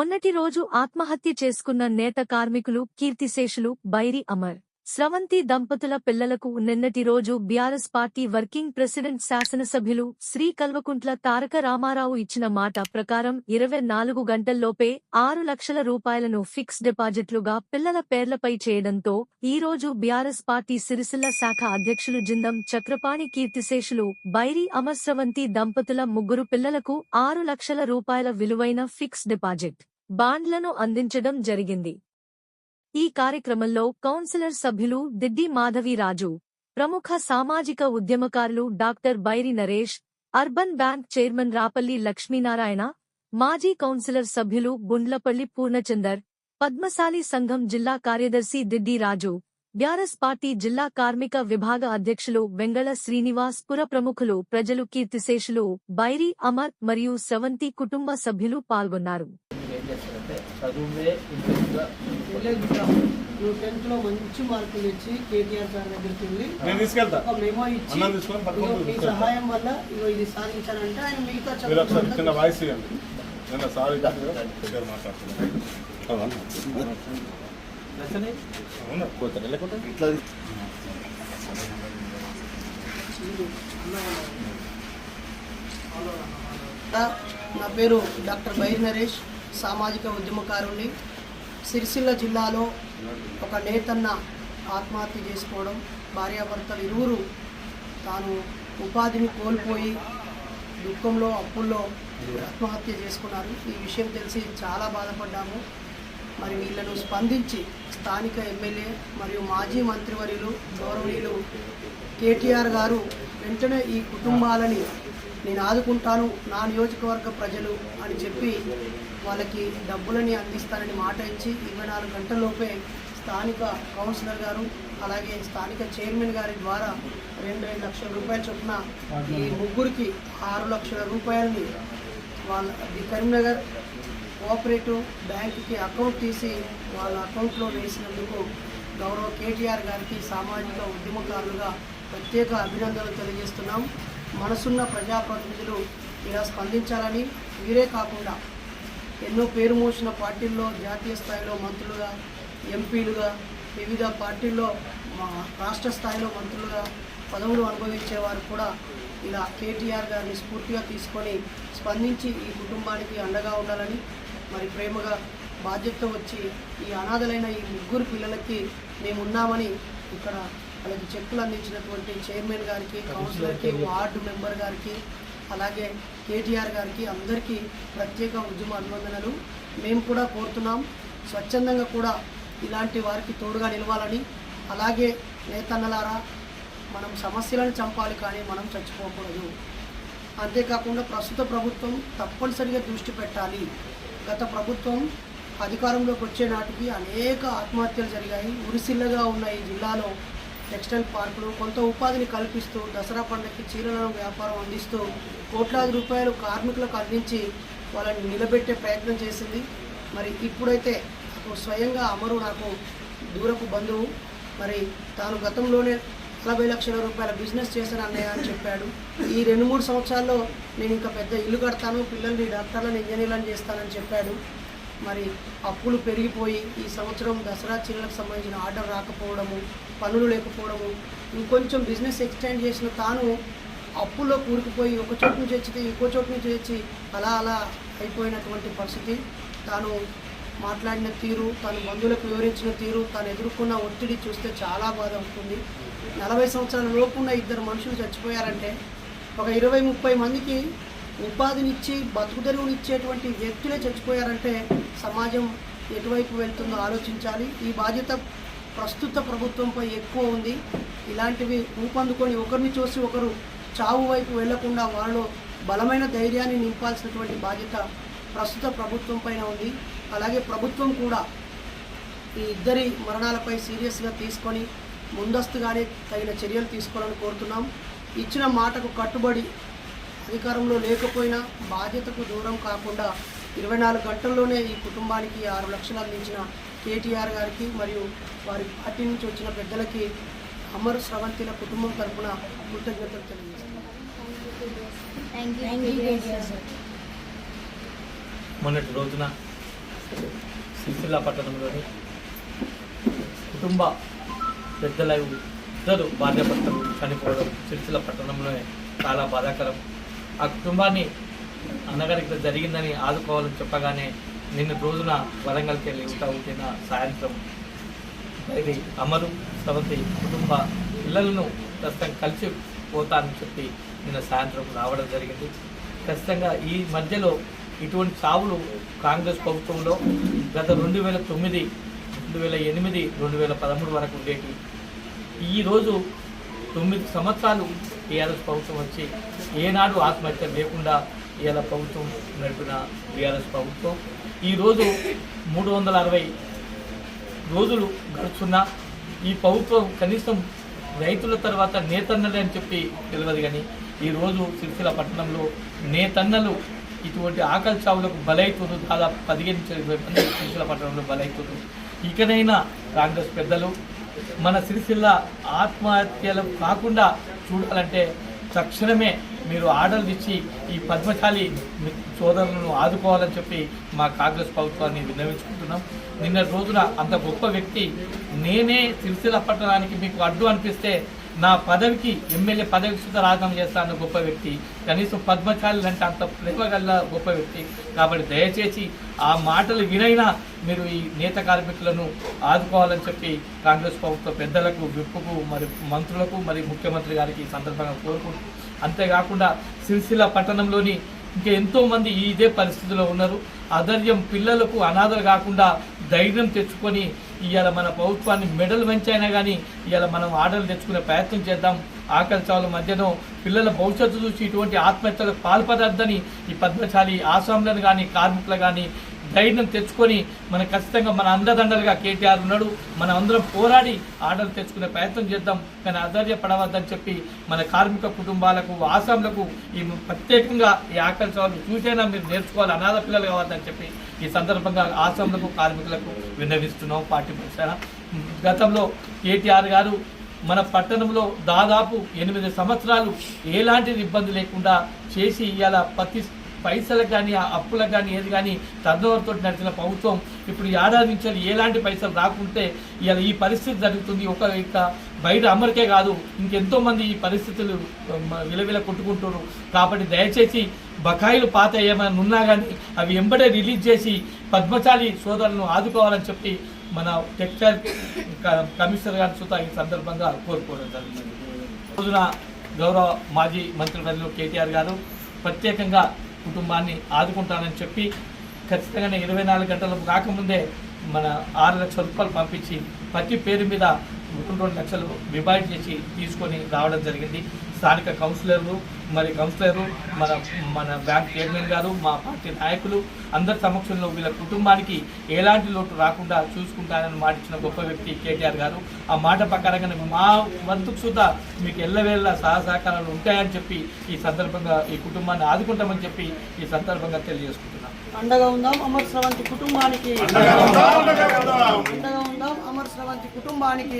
మొన్నటి రోజు ఆత్మహత్య చేసుకున్న నేత కార్మికులు కీర్తిశేషులు బైరి అమర్. స్రవంతి దంపతుల పిల్లలకు నిన్నటి రోజు బీఆర్ఎస్ పార్టీ వర్కింగ్ ప్రెసిడెంట్ శాసనసభ్యులు శ్రీ కల్వకుంట్ల తారక రామారావు ఇచ్చిన మాట ప్రకారం ఇరవై నాలుగు గంటల్లోపే ఆరు లక్షల రూపాయలను ఫిక్స్ డిపాజిట్లుగా పిల్లల పేర్లపై చేయడంతో ఈ రోజు బీఆర్ఎస్ పార్టీ సిరిసిల్ల శాఖ అధ్యక్షులు జిందం చక్రపాణి కీర్తిశేషులు బైరి అమర్ స్రవంతి దంపతుల ముగ్గురు పిల్లలకు ఆరు లక్షల రూపాయల విలువైన ఫిక్స్ డిపాజిట్ బాండ్లను అందించడం జరిగింది. ఈ కార్యక్రమంలో కౌన్సిలర్ సభ్యులు దిడ్డి మాధవీరాజు ప్రముఖ సామాజిక ఉద్యమకారులు doctor Bairi Naresh urban bank chairman Rapalli Lakshminarayana మాజీ కౌన్సిలర్ సభ్యులు గుండ్లపల్లి పూర్ణచందర్ పద్మశాలి సంఘం జిల్లా కార్యదర్శి దిడ్డి రాజు బ్యారస్ పార్టీ జిల్లా కార్మిక విభాగ అధ్యక్షులు వెంగళ శ్రీనివాస్ పుర ప్రముఖులు ప్రజలు కీర్తిశేషులు బైరి అమర్ మరియు సెవంతి కుటుంబ సభ్యులు పాల్గొన్నారు. చేస్తారంటే చదువులే ఇంట్రెస్ట్గా వెళ్ళే బిడ్డ నువ్వు టెన్త్లో మంచి మార్కులు ఇచ్చి కేటీఆర్ సార్ దగ్గరికి వెళ్ళి నేను తీసుకెళ్తా. ఒక మెమో ఇచ్చి మీ. సహాయం వల్ల ఇగో ఇది సాధించానంటే ఆయన మిగతా చదువు వాయిస్ ఇవ్వండి. నేను సారీ దగ్గర మాట్లాడుతున్నాను. ఇట్లా నా పేరు డాక్టర్ బైర్ నరేష్. సామాజిక ఉద్యమకారుణ్ణి సిరిసిల్ల జిల్లాలో ఒక నేతన్న ఆత్మహత్య చేసుకోవడం భార్యాభర్తలు ఇరువురు తాను ఉపాధిని కోల్పోయి దుఃఖంలో అప్పుల్లో ఆత్మహత్య చేసుకున్నారు. ఈ విషయం తెలిసి చాలా బాధపడ్డాము. మరి వీళ్ళను స్పందించి స్థానిక ఎమ్మెల్యే మరియు మాజీ మంత్రివర్యులు గౌరవనీయులు కేటీఆర్ గారు వెంటనే ఈ కుటుంబాలని నేను ఆదుకుంటాను నా నియోజకవర్గ ప్రజలు అని చెప్పి వాళ్ళకి డబ్బులని అందిస్తానని మాట ఇచ్చి ఇరవై నాలుగు గంటల్లోపే స్థానిక కౌన్సిలర్ గారు అలాగే స్థానిక చైర్మన్ గారి ద్వారా రెండు రెండు లక్షల రూపాయల చొప్పున ఈ ముగ్గురికి ఆరు లక్షల రూపాయలని వాళ్ళ ది కరీంనగర్ కోఆపరేటివ్ బ్యాంకుకి అకౌంట్ తీసి వాళ్ళ అకౌంట్లో వేసినందుకు గౌరవ కేటీఆర్ గారికి సామాజిక ఉద్యమకారులుగా ప్రత్యేక అభినందనలు తెలియజేస్తున్నాం. మనసున్న ప్రజాప్రతినిధులు ఇలా స్పందించాలని వీరే కాకుండా ఎన్నో పేరు మోసిన పార్టీల్లో జాతీయ స్థాయిలో మంత్రులుగా ఎంపీలుగా వివిధ పార్టీల్లో మా రాష్ట్ర స్థాయిలో మంత్రులుగా పదవులు అనుభవించే వారు కూడా ఇలా కేటీఆర్ గారిని స్ఫూర్తిగా తీసుకొని స్పందించి ఈ కుటుంబానికి అండగా ఉండాలని మరి ప్రేమగా బాధ్యత వచ్చి ఈ అనాథలైన ఈ ముగ్గురు పిల్లలకి మేము ఉన్నామని ఇక్కడ వాళ్ళకి చెక్కులు అందించినటువంటి చైర్మన్ గారికి కౌన్సిలర్కి వార్డు మెంబర్ గారికి అలాగే కేటీఆర్ గారికి అందరికీ ప్రత్యేక ఉద్యమ అభినందనలు. మేము కూడా కోరుతున్నాం స్వచ్ఛందంగా కూడా ఇలాంటి వారికి తోడుగా నిలవాలని. అలాగే నేతన్నలారా మనం సమస్యలను చంపాలి కానీ మనం చచ్చిపోకూడదు. అంతేకాకుండా ప్రస్తుత ప్రభుత్వం తప్పనిసరిగా దృష్టి పెట్టాలి. గత ప్రభుత్వం అధికారంలోకి వచ్చే నాటికి అనేక ఆత్మహత్యలు జరిగాయి. ఉరిసిల్లగా ఉన్న ఈ జిల్లాలో టెక్స్టైల్ పార్కులు కొంత ఉపాధిని కల్పిస్తూ దసరా పండుగకి చీరల వ్యాపారం అందిస్తూ కోట్లాది రూపాయలు కార్మికులకు అందించి వాళ్ళని నిలబెట్టే ప్రయత్నం చేసింది. మరి ఇప్పుడైతే నాకు స్వయంగా అమరు నాకు దూరపు బంధువు. మరి తాను గతంలోనే నలభై లక్షల రూపాయల బిజినెస్ చేశాను అన్నయ్య అని చెప్పాడు. ఈ రెండు మూడు సంవత్సరాల్లో నేను ఇంకా పెద్ద ఇల్లు కడతాను పిల్లల్ని డాక్టర్లను ఇంజనీర్లను చేస్తానని చెప్పాడు. మరి అప్పులు పెరిగిపోయి ఈ సంవత్సరం దసరా చీరలకు సంబంధించిన ఆర్డర్ రాకపోవడము పనులు లేకపోవడము ఇంకొంచెం బిజినెస్ ఎక్స్టెండ్ చేసిన తాను అప్పుల్లో కూరుకుపోయి ఒక చోటు నుంచి వచ్చితే ఇంకో చోటు నుంచి వచ్చి అలా అలా అయిపోయినటువంటి పరిస్థితి. తాను మాట్లాడిన తీరు తను బంధువులకు వివరించిన తీరు తాను ఎదుర్కొన్న ఒత్తిడి చూస్తే చాలా బాధ అవుతుంది. నలభై సంవత్సరాల లోపున్న ఇద్దరు మనుషులు చచ్చిపోయారంటే ఒక ఇరవై ముప్పై మందికి ఉపాధినిచ్చి బతుకుదెరువునిచ్చేటువంటి వ్యక్తులే చచ్చిపోయారంటే సమాజం ఎటువైపు వెళ్తుందో ఆలోచించాలి. ఈ బాధ్యత ప్రస్తుత ప్రభుత్వంపై ఎక్కువ ఉంది. ఇలాంటివి ఊపందుకొని ఒకరిని చూసి ఒకరు చావు వైపు వెళ్ళకుండా వాళ్ళలో బలమైన ధైర్యాన్ని నింపాల్సినటువంటి బాధ్యత ప్రస్తుత ప్రభుత్వం పైన ఉంది. అలాగే ప్రభుత్వం కూడా ఈ ఇద్దరి మరణాలపై సీరియస్గా తీసుకొని ముందస్తుగానే తగిన చర్యలు తీసుకోవాలని కోరుతున్నాం. ఇచ్చిన మాటకు కట్టుబడి అధికారంలో లేకపోయినా బాధ్యతకు దూరం కాకుండా ఇరవై నాలుగు గంటల్లోనే ఈ కుటుంబానికి ఆరు లక్షలు అందించిన కేటీఆర్ గారికి మరియు వారి పార్టీ నుంచి వచ్చిన పెద్దలకి అమర్ స్రవంతిల కుటుంబం తరపున కృతజ్ఞతలు తెలియజేస్తున్నాం. థ్యాంక్ యూ థ్యాంక్ యూ మొన్నటి రోజున సిరిసిల్ల పట్టణంలోని కుటుంబ పెద్దల ఇద్దరు భార్యాభర్తలు చనిపోవడం సిరిసిల్ల పట్టణంలోనే చాలా బాధాకరం. ఆ కుటుంబాన్ని అన్నగారికి జరిగిందని ఆదుకోవాలని చెప్పగానే నిన్న రోజున వరంగల్కి వెళ్ళి ఉంటా ఉంటిన సాయంత్రం. ఇది అమరు సవతి కుటుంబ పిల్లలను ఖచ్చితంగా కలిసి పోతానని చెప్పి నిన్న సాయంత్రం రావడం జరిగింది. ఖచ్చితంగా ఈ మధ్యలో ఇటువంటి చావులు కాంగ్రెస్ ప్రభుత్వంలో గత రెండు వేల తొమ్మిది రెండు వేల ఎనిమిది రెండు వేల పదమూడు వరకు ఉండేవి ఈరోజు తొమ్మిది సంవత్సరాలు టీఆర్ఎస్ ప్రభుత్వం వచ్చి ఏనాడు ఆత్మహత్య లేకుండా ఇవాళ ప్రభుత్వం నడిపిన బీఆర్ఎస్ ప్రభుత్వం. ఈరోజు మూడు వందల అరవై రోజులు గడుచున్నా ఈ ప్రభుత్వం కనీసం రైతుల తర్వాత నేతన్నలే అని చెప్పి తెలియదు కానీ ఈరోజు సిరిసిల్ల పట్టణంలో నేతన్నలు ఇటువంటి ఆకలి చావులకు బలైతుంది దాదాపు పదిహేను నుంచి ఇరవై మంది సిరిసిల్ల పట్టణంలో బలైతుంది ఇకనైనా కాంగ్రెస్ పెద్దలు మన సిరిసిల్ల ఆత్మహత్యలు కాకుండా చూడాలంటే తక్షణమే మీరు ఆర్డర్లు ఇచ్చి ఈ పద్మశాలి సోదరులను ఆదుకోవాలని చెప్పి మా కాంగ్రెస్ ప్రభుత్వాన్ని విన్నవించుకుంటున్నాం. నిన్న రోజున అంత గొప్ప వ్యక్తి నేనే సిరిసిల్ల పట్టడానికి మీకు అడ్డు అనిపిస్తే నా పదవికి ఎమ్మెల్యే పదవికి సుద్ధ రాజీనామా చేస్తాను గొప్ప వ్యక్తి కనీసం పద్మశాలి అంటే అంత ప్రేమ గల గొప్ప వ్యక్తి. కాబట్టి దయచేసి ఆ మాటలు వినైనా మీరు ఈ నేత కార్మికులను ఆదుకోవాలని చెప్పి కాంగ్రెస్ ప్రభుత్వ పెద్దలకు విప్పుకు మరి మంత్రులకు మరి ముఖ్యమంత్రి గారికి ఈ సందర్భంగా కోరుకుంటున్నాను అంతేకాకుండా సిరిసిల్ల పట్టణంలోని ఇంకా ఎంతోమంది ఇదే పరిస్థితిలో ఉన్నారు. అధైర్యం పిల్లలకు అనాథలు కాకుండా ధైర్యం తెచ్చుకొని ఇవాళ మన ప్రభుత్వాన్ని మెడల్ వంచైనా కానీ ఇవాళ మనం ఆర్డర్లు తెచ్చుకునే ప్రయత్నం చేద్దాం. ఆకలి చావుల మధ్యలో పిల్లల భవిష్యత్తు చూసి ఇటువంటి ఆత్మహత్యలకు పాల్పడద్దని ఈ పద్మశాలి ఆసాంలను కానీ కార్మికులు కానీ ధైర్యం తెచ్చుకొని మన ఖచ్చితంగా మన అండదండలుగా కేటీఆర్ ఉన్నాడు. మన అందరం పోరాడి ఆర్డర్ తెచ్చుకునే ప్రయత్నం చేద్దాం. కానీ అధైర్యపడవద్దని చెప్పి మన కార్మిక కుటుంబాలకు ఆసాంలకు ఈ ప్రత్యేకంగా ఈ ఆకలి చావులు చూసైనా మీరు నేర్చుకోవాలి అనాథ పిల్లలు కావద్దని చెప్పి ఈ సందర్భంగా ఆసాంలకు కార్మికులకు విన్నవిస్తున్నాం పార్టీ పక్షాన గతంలో కేటీఆర్ గారు మన పట్టణంలో దాదాపు ఎనిమిది సంవత్సరాలు ఎలాంటి ఇబ్బంది లేకుండా చేసి ఇవాళ ప్రతి పైసలకు కానీ అప్పులకు కానీ ఏది కానీ టర్నోవర్తో నడిచిన ప్రభుత్వం ఇప్పుడు ఏడాది నుంచి ఎలాంటి పైసలు రాకుంటే ఇలా ఈ పరిస్థితి జరుగుతుంది. ఒక ఇక బయట అమరికే కాదు ఇంకెంతో మంది ఈ పరిస్థితులు విలవిల కొట్టుకుంటున్నారు. కాబట్టి దయచేసి బకాయిలు పాత ఏమైనా ఉన్నా కానీ అవి ఎంబడే రిలీజ్ చేసి పద్మచాలి సోదరులను ఆదుకోవాలని చెప్పి మన టెక్స్టైల్ క- కమిషనర్ గారి సుతా ఈ సందర్భంగా కోరుకోవడం జరిగింది. రోజున గౌరవ మాజీ మంత్రివర్యులు కేటీఆర్ గారు ప్రత్యేకంగా కుటుంబాన్ని ఆదుకుంటానని చెప్పి ఖచ్చితంగానే ఇరవై నాలుగు గంటలకు కాకముందే మన ఆరు లక్షల రూపాయలు పంపించి ప్రతి పేరు మీద రెండు రెండు లక్షలు డిపాజిట్ చేసి తీసుకొని రావడం జరిగింది. స్థానిక కౌన్సిలర్లు మరి కౌన్సిలర్లు మన మన బ్యాంక్ చైర్మన్ గారు మా పార్టీ నాయకులు అందరి సమక్షంలో వీళ్ళ కుటుంబానికి ఎలాంటి లోటు రాకుండా చూసుకుంటానని మాట ఇచ్చిన గొప్ప వ్యక్తి కేటీఆర్ గారు. ఆ మాట ప్రకారంగానే మా వంతుకు సుధా మీకు ఎల్లవేళ్ళ సహా సహకారాలు ఉంటాయని చెప్పి ఈ సందర్భంగా ఈ కుటుంబాన్ని ఆదుకుంటామని చెప్పి ఈ సందర్భంగా తెలియజేసుకుంటున్నాను అండగా ఉందాం అమర్ స్రవంతి కుటుంబానికి. అండగా ఉందాం, అమర్ స్రవంతి కుటుంబానికి.